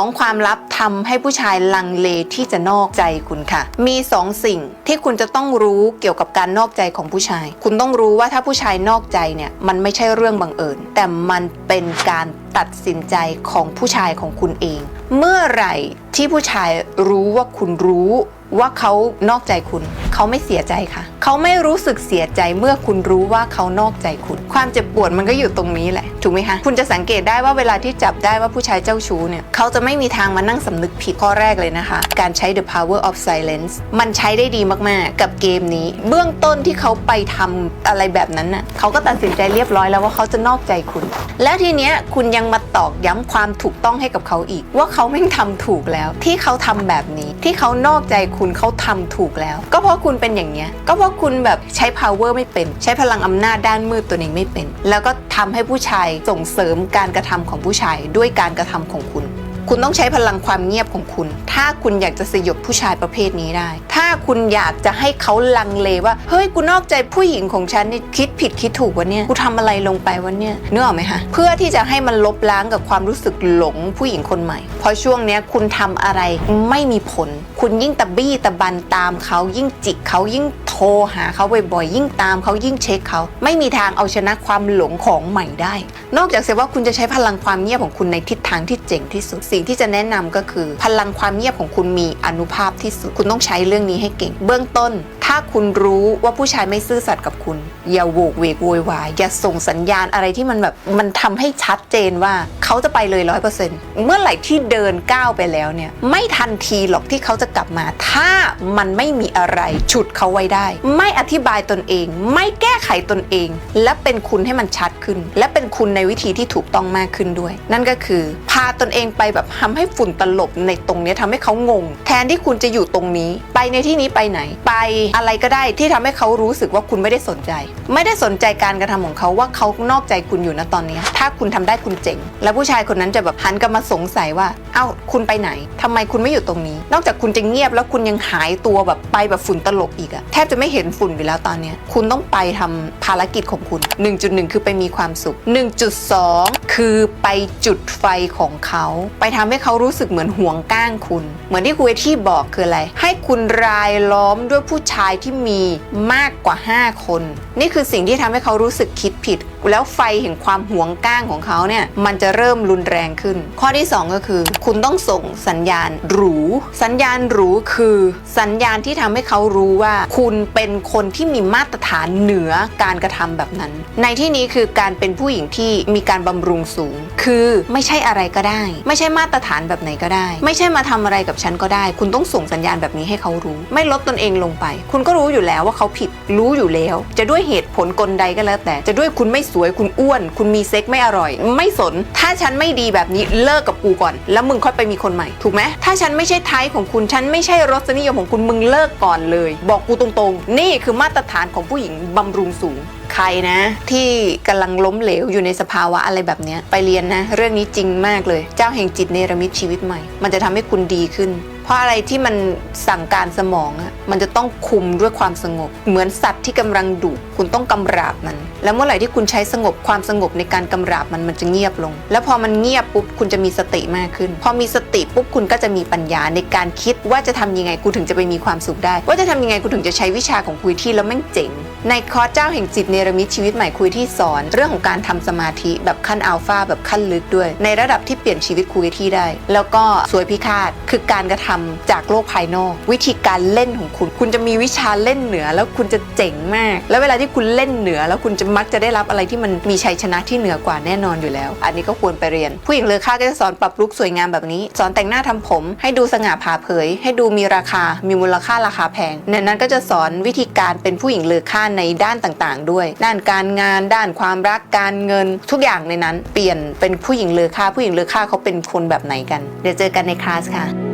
2. ความลับทำให้ผู้ชายลังเลที่จะนอกใจคุณค่ะ มี 2 สิ่งที่คุณจะต้องรู้เกี่ยวกับการนอกใจของผู้ชาย คุณต้องรู้ว่าถ้าผู้ชายนอกใจเนี่ยมันไม่ใช่เรื่องบังเอิญแต่มันเป็นการตัดสินใจของผู้ชายของคุณเอง เมื่อไหร่ที่ผู้ชายรู้ว่าคุณรู้ว่าเขานอกใจคุณ เขาไม่เสียใจค่ะ เขาไม่รู้สึกเสียใจเมื่อคุณรู้ว่าเขานอกใจคุณ ความเจ็บปวดมันก็อยู่ตรงนี้แหละ ถูกไหมคะคุณจะสังเกตได้ว่าเวลาที่จับได้ว่าผู้ชายเจ้าชู้เนี่ยเขาจะไม่มีทางมานั่งสำนึกผิดข้อแรกเลยนะคะ การใช้ the power of silence มันใช้ได้ดีมากๆ กับเกมนี้ เบื้องต้นที่เขาไปทำอะไรแบบนั้นน่ะเขาก็ตัดสินใจเรียบร้อยแล้วว่าเขาจะนอกใจคุณ แล้วทีเนี้ยคุณยังมาตอกย้ำความถูกต้องให้กับเขาอีก ว่าเขาไม่งทำถูกแล้ว ที่เขาทำแบบนี้ ที่เขานอกใจคุณเขาทำถูกแล้ว ก็เพราะคุณเป็นอย่างเนี้ยก็เพราะคุณแบบใช้ power ไม่เป็น ใช้พลังอำนาจด้านมืดตัวเองไม่เป็น แล้วก็ทำให้ผู้ชายส่งเสริมการกระทำของผู้ชายด้วยการกระทำของคุณ คุณต้องใช้พลังความเงียบของคุณ ถ้าคุณอยากจะสยบผู้ชายประเภทนี้ได้ ถ้าคุณอยากจะให้เขาลังเลว่า เฮ้ย กูนอกใจผู้หญิงของฉันนี่คิดผิดคิดถูกวะเนี่ย กูทำอะไรลงไปวะเนี่ยนึกออกไหมคะ เพื่อที่จะให้มันลบล้างกับความรู้สึกหลงผู้หญิงคนใหม่ เพราะช่วงเนี้ยคุณทำอะไรไม่มีผล คุณยิ่งตะบี้ตะบันตามเขายิ่งจิกเขายิ่งโทรหาเขาบ่อยๆ ยิ่งตามเขายิ่งเช็คเขา ไม่มีทางเอาชนะความหลงของใหม่ได้ นอกจากเสียว่าคุณจะใช้พลังความเงียบของคุณในทิศทางที่เจ๋งที่สุดสิ่งที่จะแนะนำก็คือ พลังความเงียบของคุณมีอนุภาพที่สุดคุณต้องใช้เรื่องนี้ให้เก่ง เบื้องต้น ถ้าคุณรู้ว่าผู้ชายไม่ซื่อสัตย์กับคุณ อย่าโวกเวกโวยวายอย่าส่งสัญญาณอะไรที่มันแบบมันทำให้ชัดเจนว่าเขาจะไปเลยร้อยเปอร์เซ็นต์เมื่อไหร่ที่เดินก้าวไปแล้วเนี่ยไม่ทันทีหรอกที่เขาจะกลับมา ถ้ามันไม่มีอะไรฉุดเขาไว้ได้ ไม่อธิบายตนเอง ไม่แก้ไขตนเอง และเป็นคุณให้มันชัดขึ้น และเป็นคุณในวิธีที่ถูกต้องมากขึ้นด้วย นั่นก็คือ พาตนเองไปแบบทำให้ฝุ่นตลบในตรงนี้ยทำให้เขางง แทนที่คุณจะอยู่ตรงนี้ ไปในที่นี้ไปไหน ไปอะไรก็ได้ที่ทำให้เขารู้สึกว่าคุณไม่ได้สนใจ ไม่ได้สนใจการกระทำของเขาว่าเขานอกใจคุณอยู่นะตอนนี้ ถ้าคุณทำได้คุณเจ๋ง แล้วผู้ชายคนนั้นจะแบบหันกลับมาสงสัยว่า เอ้าคุณไปไหนทำไมคุณไม่อยู่ตรงนี้ นอกจากคุณจะเงียบแล้วคุณยังหายตัวแบบไปแบบฝุ่นตลบอีกอะแทบจะไม่เห็นฝุ่นอยู่แล้วตอนนี้คุณต้องไปทำภารกิจของคุณ 1.1 คือไปมีความสุข 1.2 คือไปจุดไฟของเขาไปทำให้เขารู้สึกเหมือนห่วงก้างคุณ เหมือนที่คุยที่บอกคืออะไร ให้คุณรายล้อมด้วยผู้ชายที่มีมากกว่า 5 คน นี่คือสิ่งที่ทำให้เขารู้สึกคิดผิด แล้วไฟแห่งความหวงก้างของเขาเนี่ยมันจะเริ่มรุนแรงขึ้น ข้อที่ 2 ก็คือ คุณต้องส่งสัญญาณหรู สัญญาณหรูคือสัญญาณที่ทำให้เขารู้ว่า คุณเป็นคนที่มีมาตรฐานเหนือการกระทำแบบนั้น ในที่นี้คือการเป็นผู้หญิงที่มีการบำรุงสูง คือไม่ใช่อะไรก็ได้ ไม่ใช่มาตรฐานแบบไหนก็ได้ ไม่ใช่มาทำอะไรกับฉันก็ได้ คุณต้องส่งสัญญาณแบบนี้ให้เขารู้ ไม่ลดตนเองลงไป คุณก็รู้อยู่แล้วว่าเขาผิดรู้อยู่แล้ว จะด้วยเหตุผลกลใดก็แล้วแต่จะด้วยคุณไม่สวยคุณอ้วน คุณมีเซ็กไม่อร่อย ไม่สน ถ้าฉันไม่ดีแบบนี้เลิกกับกูก่อน แล้วมึงค่อยไปมีคนใหม่ถูกไหมถ้าฉันไม่ใช่ไทป์ของคุณฉันไม่ใช่รสนิยมของคุณมึงเลิกก่อนเลย บอกกูตรงๆ นี่คือมาตรฐานของผู้หญิงบำรุงสูงใครนะ ที่กำลังล้มเหลวอยู่ในสภาวะอะไรแบบนี้ไปเรียนนะ เรื่องนี้จริงมากเลย เจ้าแห่งจิตเนรมิตชีวิตใหม่ มันจะทำให้คุณดีขึ้น เพราะอะไรที่มันสั่งการสมองอะมันจะต้องคุมด้วยความสงบ เหมือนสัตว์ที่กำลังดุคุณต้องกำราบมัน แล้วเมื่อไหร่ที่คุณใช้สงบความสงบในการกำราบมันมันจะเงียบลง แล้วพอมันเงียบปุ๊บคุณจะมีสติมากขึ้น พอมีสติปุ๊บคุณก็จะมีปัญญาในการคิดว่าจะทำยังไงกูถึงจะไปมีความสุขได้ ว่าจะทำยังไงกูถึงจะใช้วิชาของคุยที่แล้วแม่งเจ๋ง ในคอร์สเจ้าแห่งจิตเนรมิตชีวิตใหม่คุยที่สอน เรื่องของการทำสมาธิแบบขั้นอัลฟาแบบขั้นลึกด้วย ในระดับที่เปลี่ยนชีวิตคุยที่ได้ แล้วก็สวยพิฆาตคือการกระทำจากโลกภายนอก วิธีการเล่นของคุณ คุณจะมีวิชาเล่นเหนือแล้วคุณจะเจ๋งมาก แล้วเวลาที่คุณเล่นเหนือ แล้วคุณจะมักจะได้รับอะไรที่มันมีชัยชนะที่เหนือกว่าแน่นอนอยู่แล้ว อันนี้ก็ควรไปเรียน ผู้หญิงเลอค่าก็จะสอนปรับลุกสวยงามแบบนี้ สอนแต่งหน้าทำผม ให้ดูสง่าผ่าเผย ให้ดูมีราคา มีมูลค่าราคาแพงในนั้นก็จะสอนวิธีการเป็นผู้หญิงเลอค่าในด้านต่างๆ ด้วย ด้านการงาน ด้านความรักการเงิน ทุกอย่างในนั้น เปลี่ยนเป็นผู้หญิงเลอค่าผู้หญิงเลอค่าเขาเป็นคนแบบไหนกัน เดี๋ยวเจอกันในคลาสค่ะ